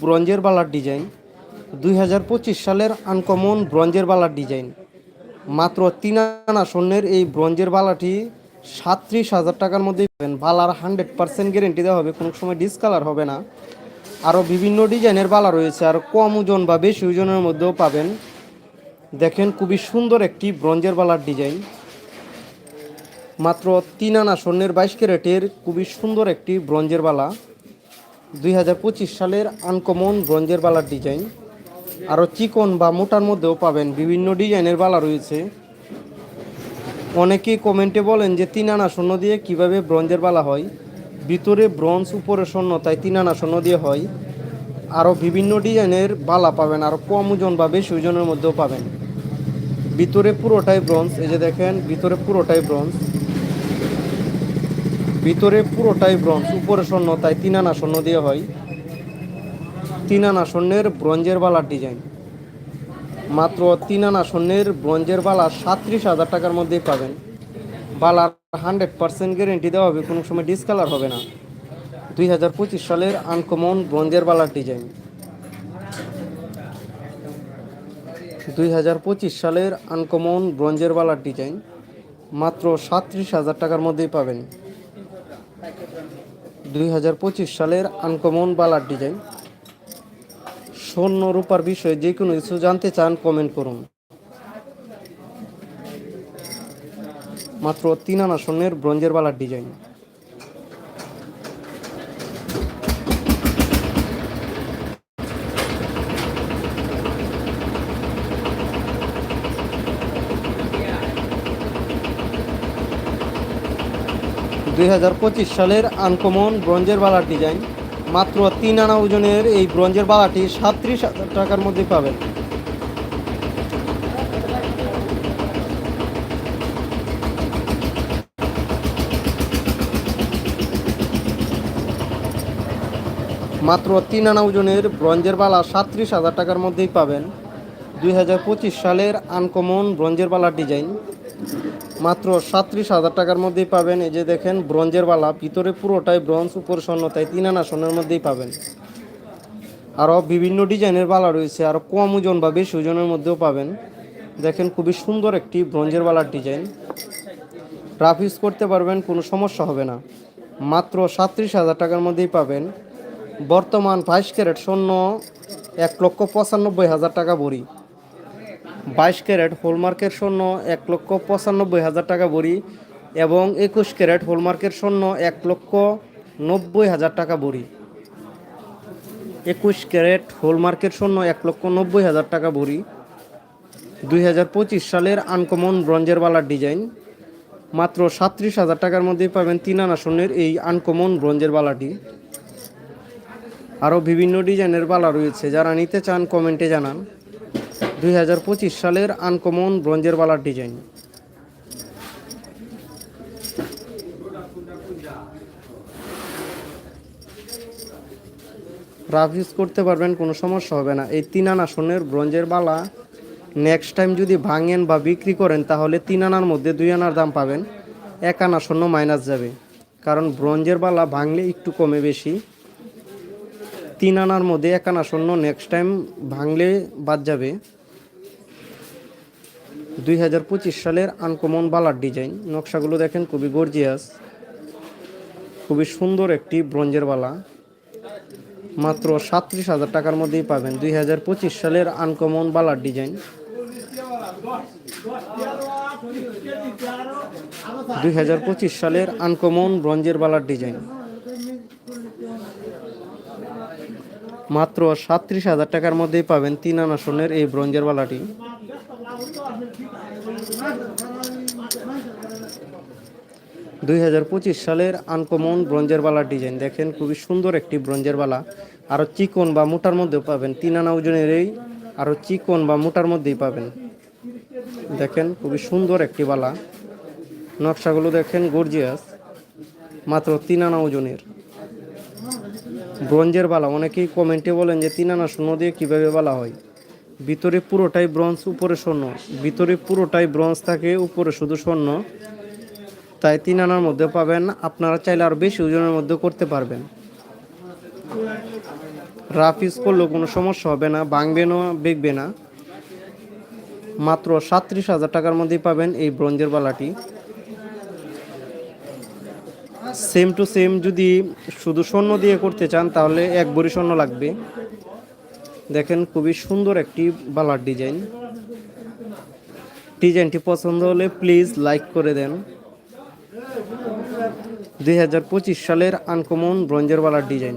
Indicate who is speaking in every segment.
Speaker 1: ব্রঞ্জের বালার ডিজাইন, দুই হাজার পঁচিশ সালের আনকমন ব্রঞ্জের বালার ডিজাইন। মাত্র তিন আনা স্বর্ণের এই ব্রঞ্জের বালাটি সাতত্রিশ হাজার টাকার মধ্যেই পাবেন। বালার হান্ড্রেড পার্সেন্ট গ্যারেন্টি দেওয়া হবে, কোনো সময় ডিসকালার হবে না। আরও বিভিন্ন ডিজাইনের বালা রয়েছে, আর কম ওজন বা বেশি ওজনের মধ্যেও পাবেন। দেখেন খুবই সুন্দর একটি ব্রঞ্জের বালার ডিজাইন। মাত্র তিন আনা স্বর্ণের বাইশ ক্যারেটের খুবই সুন্দর একটি ব্রঞ্জের বালা। দুই হাজার পঁচিশ সালের আনকমন ব্রঞ্জের বালার ডিজাইন। আরও চিকন বা মোটার মধ্যেও পাবেন বিভিন্ন ডিজাইনের বালা রয়েছে। অনেকেই কমেন্টে বলেন যে তিন আনা স্বর্ণ দিয়ে কীভাবে ব্রঞ্জের বালা হয়। ভিতরে ব্রঞ্জ, উপরে স্বর্ণ, তাই তিন আনা স্বর্ণ দিয়ে হয়। আরও বিভিন্ন ডিজাইনের বালা পাবেন, আরও কম ওজন বা বেশি ওজনের মধ্যেও পাবেন। ভিতরে পুরোটাই ব্রঞ্জ, এই যে দেখেন, ভিতরে পুরোটাই ব্রঞ্জ। ভিতরে পুরোটাই ব্রঞ্জ, উপরে স্বর্ণ, তাই তিন আনা স্বর্ণ দিয়ে হয়। তিন আনা স্বর্ণের ব্রঞ্জের বালার ডিজাইন। মাত্র তিন আনা স্বর্ণের ব্রঞ্জের বালা সাতত্রিশ হাজার টাকার মধ্যেই পাবেন। বালার হান্ড্রেড পার্সেন্ট গ্যারেন্টি দেওয়া হবে, কোনো সময় ডিসকালার হবে না। দুই হাজার পঁচিশ সালের আনকমন ব্রঞ্জের বালার ডিজাইন। দুই হাজার পঁচিশ সালের আনকমন ব্রঞ্জের বালার ডিজাইন মাত্র সাতত্রিশ হাজার টাকার মধ্যেই পাবেন। দুই হাজার পঁচিশ সালের আনকমন বালার ডিজাইন। স্বর্ণ রূপার বিষয়ে যে কোনো কিছু জানতে চান কমেন্ট করুন। মাত্র তিন আনা স্বর্ণের ব্রঞ্জের বালার ডিজাইন। দুই হাজার পঁচিশ সালের আনকমন ব্রঞ্জের বালার ডিজাইন। মাত্র তিন আনা ওজনের এই ব্রঞ্জের বালাটি সাতত্রিশ হাজার টাকার মধ্যে পাবেন। মাত্র তিন আনা ওজনের ব্রঞ্জের বালা সাতত্রিশ হাজার টাকার মধ্যেই পাবেন। দুই হাজার পঁচিশ সালের আনকমন ব্রঞ্জের বালার ডিজাইন। মাত্র সাতত্রিশ হাজার টাকার মধ্যেই পাবেন। এই যে দেখেন, ব্রঞ্জের বালা, ভিতরে পুরোটাই ব্রঞ্জ উপর স্বর্ণ তাই তিন আনা স্বর্ণের মধ্যেই পাবেন। আরও বিভিন্ন ডিজাইনের বালা রয়েছে, আরও কম ওজন বা বেশি ওজনের মধ্যেও পাবেন। দেখেন, খুবই সুন্দর একটি ব্রঞ্জের বালার ডিজাইন। রাফ ইউজ করতে পারবেন, কোনো সমস্যা হবে না। মাত্র সাতত্রিশ হাজার টাকার মধ্যেই পাবেন। বর্তমান বাইশ ক্যারেট স্বর্ণ এক লক্ষ পঁচানব্বই হাজার টাকা ভরি। বাইশ ক্যারেট হোলমার্কের স্বর্ণ এক লক্ষ পঁচানব্বই হাজার টাকা ভরি এবং একুশ ক্যারেট হোলমার্কের স্বর্ণ এক লক্ষ নব্বই হাজার টাকা ভরি একুশ ক্যারেট হোলমার্কের স্বর্ণ এক লক্ষ নব্বই হাজার টাকা ভরি দুই হাজার পঁচিশ সালের আনকমন ব্রঞ্জের বালার ডিজাইন। মাত্র সাতত্রিশ হাজার টাকার মধ্যেই পাবেন তিন আনা স্বর্ণের এই আনকমন ব্রঞ্জের বালাটি। আরও বিভিন্ন ডিজাইনের বালা রয়েছে, যারা নিতে চান কমেন্টে জানান। দুই হাজার পঁচিশ সালের আনকমন ব্রঞ্জের বালার ডিজাইন। রাফ ইউজ করতে পারবেন, কোনো সমস্যা হবে না। এই তিন আনা সোনের ব্রঞ্জের বালা নেক্সট টাইম যদি ভাঙেন বা বিক্রি করেন, তাহলে তিন আনার মধ্যে দুই আনার দাম পাবেন। এক আনা স্বর্ণ মাইনাস যাবে। কারণ ব্রঞ্জের বালা ভাঙলে একটু কমে বেশি। তিন আনার মধ্যে এক আনা স্বর্ণ নেক্সট টাইম ভাঙলে বাদ যাবে। দুই হাজার পঁচিশ সালের আনকমন বালার ডিজাইন। নকশাগুলো দেখেন খুবই গর্জিয়াস, খুবই সুন্দর একটি ব্রঞ্জের বালা। মাত্র সাতত্রিশ হাজার টাকার মধ্যেই পাবেন দুই হাজার পঁচিশ সালের আনকমন বালার ডিজাইন। দুই হাজার পঁচিশ সালের আনকমন ব্রঞ্জের বালার ডিজাইন। মাত্র সাতত্রিশ হাজার টাকার মধ্যেই পাবেন তিন আনা সোনের এই ব্রঞ্জের বালাটি। দুই হাজার পঁচিশ সালের আনকমন ব্রঞ্জের বালার ডিজাইন দেখেন, খুবই সুন্দর একটি ব্রঞ্জের বালা। আরও চিকন বা মোটার মধ্যেও পাবেন, তিন আনা ওজনের এই আরও চিকন বা মোটার মধ্যেই পাবেন। দেখেন, খুবই সুন্দর একটি বালা। নকশাগুলো দেখেন গর্জিয়াস, মাত্র তিন আনা ওজনের। ব্রঞ্জের বালা, অনেকেই কমেন্টে বলেন যে তিন আনা শূন্য দিয়ে কীভাবে বালা হয়। ভিতরে পুরোটাই ব্রঞ্জ, উপরে স্বর্ণ। ভিতরে পুরোটাই ব্রঞ্জ থাকে, উপরে শুধু স্বর্ণ। তাই তিন আনার মধ্যে পাবেন, আপনারা চাইলে আরও বেশি ওজনের মধ্যে করতে পারবেন। রাফ ইউজ করলেও কোনো সমস্যা হবে না ভাঙবে না বেগবে না। মাত্র সাত্রিশ হাজার টাকার মধ্যেই পাবেন এই ব্রঞ্জের বালাটি। সেম টু সেম যদি শুধু স্বর্ণ দিয়ে করতে চান, তাহলে এক বড়ি স্বর্ণ লাগবে। দেখেন খুবই সুন্দর একটি বালার ডিজাইন। ডিজাইনটি পছন্দ হলে প্লিজ লাইক করে দেন। দুই হাজার পঁচিশ সালের আনকমন ব্রঞ্জের বালার ডিজাইন।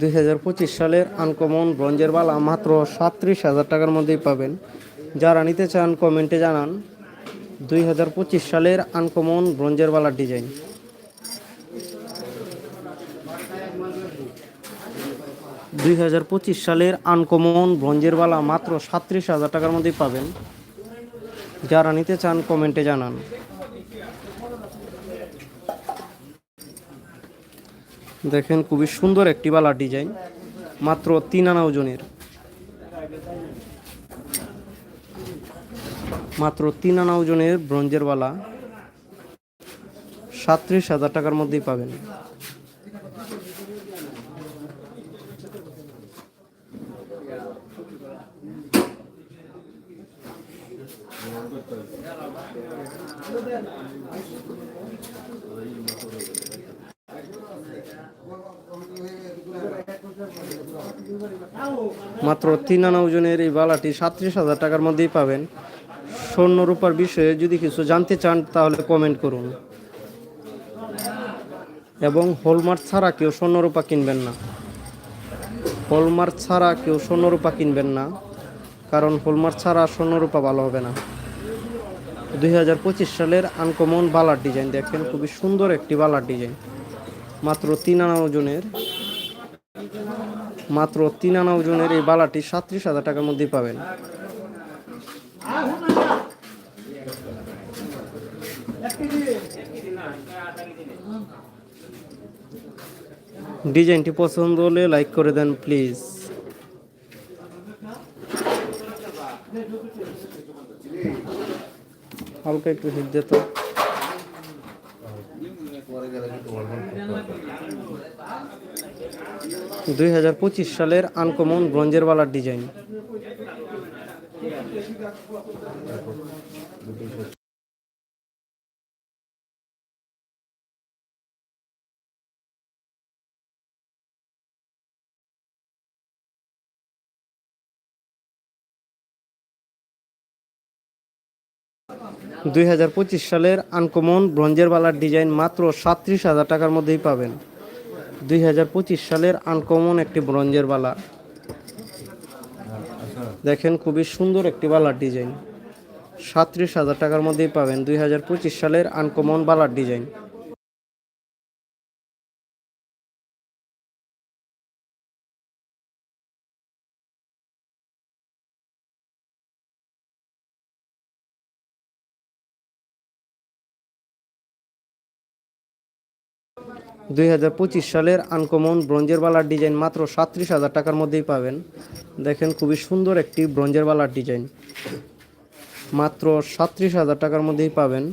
Speaker 1: দুই হাজার পঁচিশ সালের আনকমন ব্রঞ্জের বালা মাত্র সাত্রিশ হাজার টাকার মধ্যেই পাবেন। যারা নিতে চান, কমেন্টে জানান দুই হাজার পঁচিশ সালের আনকমন ব্রঞ্জের বালার ডিজাইন। দুই হাজার পঁচিশ সালের আনকমন ব্রঞ্জের বালা মাত্র সাত্রিশ হাজার টাকার মধ্যেই পাবেন। যারা নিতে চান, কমেন্টে জানান। দেখেন খুবই সুন্দর একটি বালার ডিজাইন, মাত্র তিন আনা ওজনের। মাত্র তিন আনা ওজনের ব্রঞ্জের বালা সাত্রিশ হাজার টাকার মধ্যেই পাবেন। মাত্র তিন আনা ওজনের এই বালাটি সাত্রিশ হাজার টাকার মধ্যেই পাবেন। স্বর্ণ রূপার বিষয়ে যদি কিছু জানতে চান, তাহলে কমেন্ট করুন। এবং হলমার্ক ছাড়া কেউ স্বর্ণরূপা কিনবেন না। হলমার্ক ছাড়া কেউ স্বর্ণরূপা কিনবেন না, কারণ হলমার্ক ছাড়া স্বর্ণরূপা ভালো হবে না। দুই হাজার পঁচিশ সালের আনকমন বালার ডিজাইন দেখেন, খুবই সুন্দর একটি বালার ডিজাইন মাত্র তিন আনা ওজনের মাত্র তিন আনা ওজনের এই বালাটি সাত্রিশ হাজার টাকার মধ্যে পাবেন। ডিজাইনটি পছন্দ হলে লাইক করে দেন, প্লিজ। হালকা একটু হিট দে দুই হাজার পঁচিশ সালের আনকমন ব্রঞ্জের বালার ডিজাইন। দুই হাজার পঁচিশ সালের আনকমন ব্রঞ্জের বালার ডিজাইন মাত্র সাত্রিশ হাজার টাকার মধ্যেই পাবেন। দুই হাজার পঁচিশ সালের আনকমন একটি ব্রঞ্জের বালা। দেখেন খুবই সুন্দর একটি বালার ডিজাইন। সাত্রিশ হাজার টাকার মধ্যেই পাবেন দুই হাজার পঁচিশ সালের আনকমন বালার ডিজাইন। দুই হাজার পঁচিশ সালের আনকমন ব্রঞ্জের বালার ডিজাইন মাত্র সাত্রিশ হাজার টাকার মধ্যেই পাবেন। দেখেন খুবই সুন্দর একটি ব্রঞ্জের বালার ডিজাইন। মাত্র সাত্রিশ হাজার টাকার মধ্যেই পাবেন।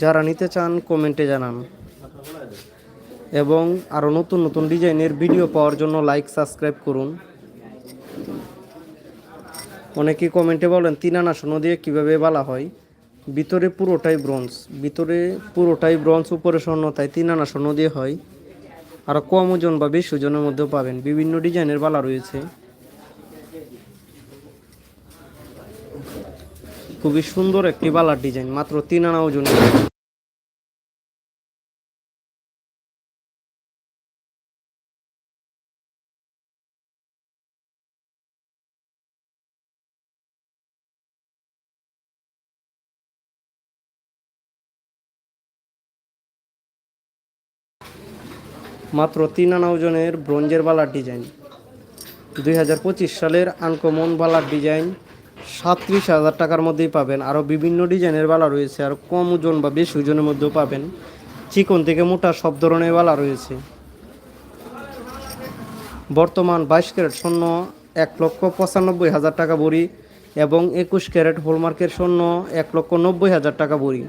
Speaker 1: যারা নিতে চান, কমেন্টে জানান। এবং আরও নতুন নতুন ডিজাইনের ভিডিও পাওয়ার জন্য লাইক, সাবস্ক্রাইব করুন। অনেকেই কমেন্টে বলেন, তিন আনা সোনো দিয়ে কীভাবে বালা হয়? ভিতরে পুরোটাই ব্রোঞ্জ, ভিতরে পুরোটাই ব্রঞ্জ, উপরে স্বর্ণ, তাই তিন আনা স্বর্ণ দিয়ে হয়। আর কম ওজন বা বেশি ওজনের মধ্যেও পাবেন। বিভিন্ন ডিজাইনের বালা রয়েছে। খুবই সুন্দর একটি বালার ডিজাইন, মাত্র তিন আনা ওজন মাত্র তিন আনা ওজনের ব্রোঞ্জের বালার ডিজাইন। দুই হাজার পঁচিশ সালের আনকমন বালার ডিজাইন সাতত্রিশ হাজার টাকার মধ্যেই পাবেন। আরও বিভিন্ন ডিজাইনের বালা রয়েছে, আর কম ওজন বা বেশি ওজনের মধ্যেও পাবেন। চিকন থেকে মোটা সব ধরনের বালা রয়েছে। বর্তমান বাইশ ক্যারেট স্বর্ণ এক লক্ষ পঁচানব্বই হাজার টাকা ভরি এবং একুশ ক্যারেট হলমার্কের স্বর্ণ এক লক্ষ নব্বই হাজার টাকা ভরি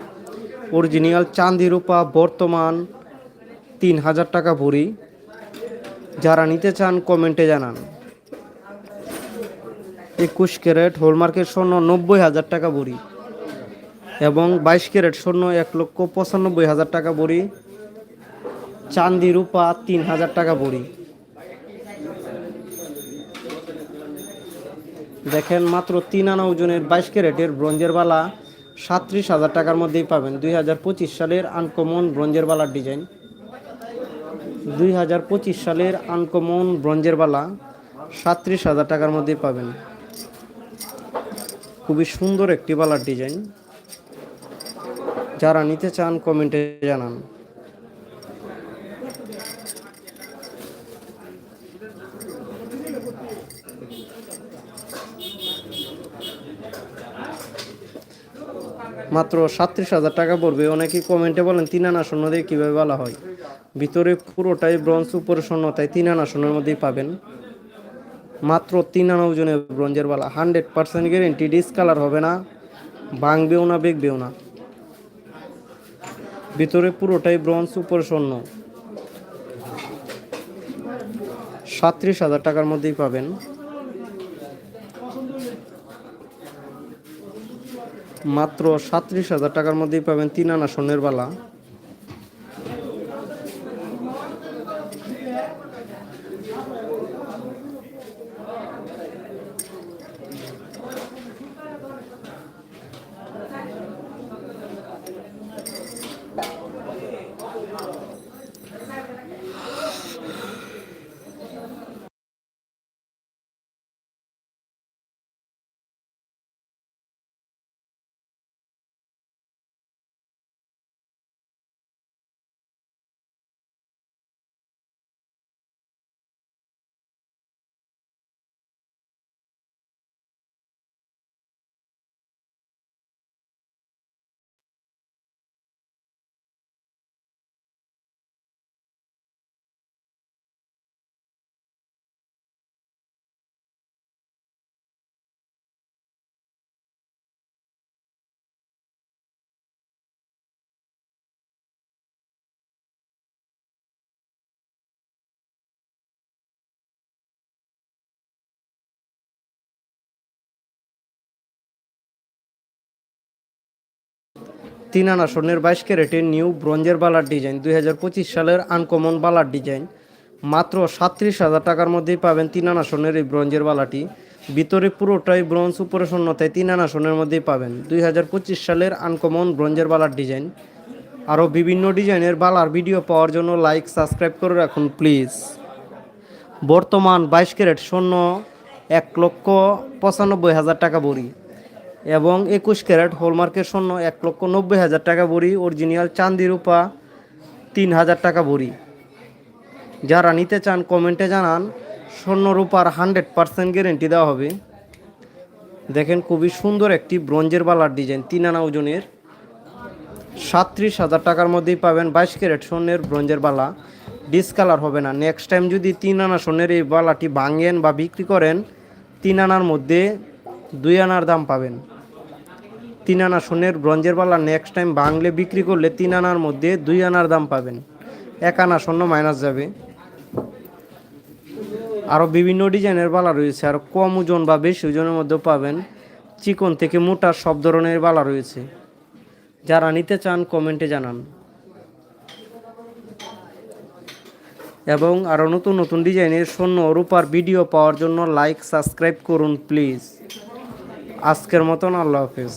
Speaker 1: অরিজিনাল চাঁদি রূপা বর্তমান তিন হাজার টাকা ভরি। যারা নিতে চান, কমেন্টে জানান। একুশ ক্যারেট হলমার্কের স্বর্ণ নব্বই হাজার টাকা ভরি এবং বাইশ ক্যারেট স্বর্ণ এক লক্ষ পঁচানব্বই হাজার টাকা ভরি। চান্দি রূপা তিন হাজার টাকা ভরি। দেখেন মাত্র তিন আনা ওজনের বাইশ ক্যারেটের ব্রঞ্জের বালা সাত্রিশ হাজার টাকার মধ্যেই পাবেন। দুই হাজার পঁচিশ সালের আনকমন ব্রঞ্জের বালার ডিজাইন। দুই হাজার পঁচিশ সালের আনকমন ব্রঞ্জের বালা সাত্রিশ হাজার টাকার মধ্যে পাবেন। খুবই সুন্দর একটি বালার ডিজাইন। যারা নিতে চান কমেন্টে জানান। মাত্র সাত্রিশ হাজার টাকা পড়বে। অনেকেই কমেন্টে বলেন, তিন আনা শূন্য দিয়ে কীভাবে বলা হয়? ভিতরে পুরোটাই ব্রঞ্জ, উপরে শূন্য তাই তিন আনা শূন্যের মধ্যেই পাবেন। মাত্র তিন আনা ওজনের ব্রঞ্জের বালা। হান্ড্রেড পার্সেন্ট গ্যারেন্টি ডিসকালার হবে না, ভাঙবেও না বেগবেও না। ভিতরে পুরোটাই ব্রঞ্জ, উপরে স্বর্ণ। সাত্রিশ হাজার টাকার মধ্যেই পাবেন। মাত্র সাত্রিশ হাজার টাকার মধ্যেই পাবেন তিন আনা সোনের বালা। তিন আনা স্বর্ণের বাইশ ক্যারেটের নিউ ব্রঞ্জের বালার ডিজাইন, দুই হাজার পঁচিশ সালের আনকমন বালার ডিজাইন। মাত্র সাত্রিশ হাজার টাকার মধ্যেই পাবেন তিন আনা স্বর্ণের এই ব্রঞ্জের বালাটি। ভিতরে পুরোটাই ব্রঞ্জ উপরে স্বর্ণতায় তিন আনা স্বর্ণের মধ্যেই পাবেন। দুই হাজার পঁচিশ সালের আনকমন ব্রঞ্জের বালার ডিজাইন। আরও বিভিন্ন ডিজাইনের বালার ভিডিও পাওয়ার জন্য লাইক, সাবস্ক্রাইব করে রাখুন, প্লিজ। বর্তমান বাইশ ক্যারেট স্বর্ণ এক লক্ষ পঁচানব্বই হাজার টাকা ভরি এবং একুশ ক্যারেট হলমার্কের স্বর্ণ, এক লক্ষ নব্বই হাজার টাকা ভরি অরিজিনাল চান্দি রূপা, তিন হাজার টাকা ভরি যারা নিতে চান, কমেন্টে জানান, স্বর্ণ রূপার হান্ড্রেড পার্সেন্ট গ্যারেন্টি দেওয়া হবে। দেখেন খুবই সুন্দর একটি ব্রঞ্জের বালার ডিজাইন, তিন আনা ওজনের। সাত্রিশ হাজার টাকার মধ্যেই পাবেন বাইশ ক্যারেট স্বর্ণের ব্রঞ্জের বালা। ডিসকালার হবে না। নেক্সট টাইম যদি তিন আনা স্বর্ণের এই বালাটি ভাঙেন বা বিক্রি করেন, তিন আনার মধ্যে দুই আনার দাম পাবেন। তিন আনা সোনের ব্রঞ্জের বালা নেক্সট টাইম বাংলে বিক্রি করলে তিন আনার মধ্যে দুই আনার দাম পাবেন। এক আনা স্বর্ণ মাইনাস যাবে। আরও বিভিন্ন ডিজাইনের বালা রয়েছে, আর কম ওজন বা বেশি ওজনের মধ্যেও পাবেন। চিকন থেকে মোটা সব ধরনের বালা রয়েছে। যারা নিতে চান কমেন্টে জানান। এবং আরও নতুন নতুন ডিজাইনের স্বর্ণ রূপার ভিডিও পাওয়ার জন্য লাইক সাবস্ক্রাইব করুন প্লিজ আজকের মতন আল্লাহ হাফেজ।